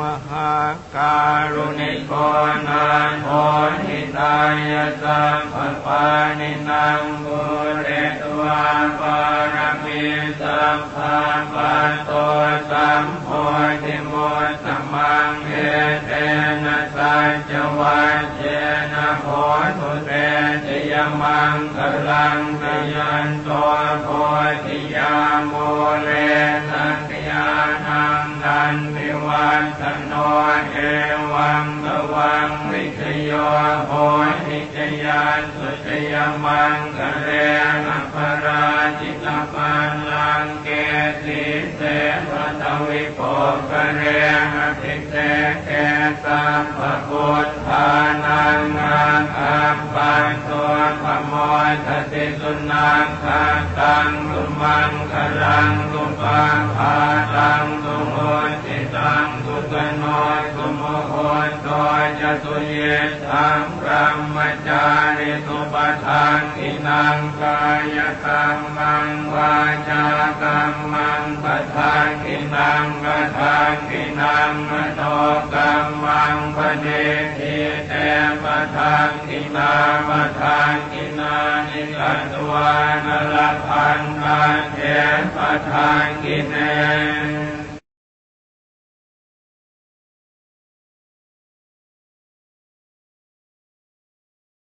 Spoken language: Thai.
มหาการุณิโกนาโทหิตายะสัมปปานินังบุเรตวาปารมีสัมภาปันโตสัมโพธิมุตตมังเอเตนะสัจวัจเจนะโพธุเตชยมังกลังกยันโตโพ วันสโนเอวังตวังวิทยโหนิจยันสุจยมังกะเรนะปราจิตปันลังเกสีเสวตวิปกะเรนะทิเตเกสัมปะพุทธานังอาคัมปันตัวขโมยทติสุนังคาตังสุมังคลังสุปังภาตังสุโหติ ตังสุกโนสุโมโหตัวจะสุเยตังพระมจาริสุปทานอินังกายกรรมังวาจากรรมังปทานอินังกทานอินังมโนกรรมังปเดทิเตปทานอินามทานอินานิกัตวานลพันธ์เทปทานกินเน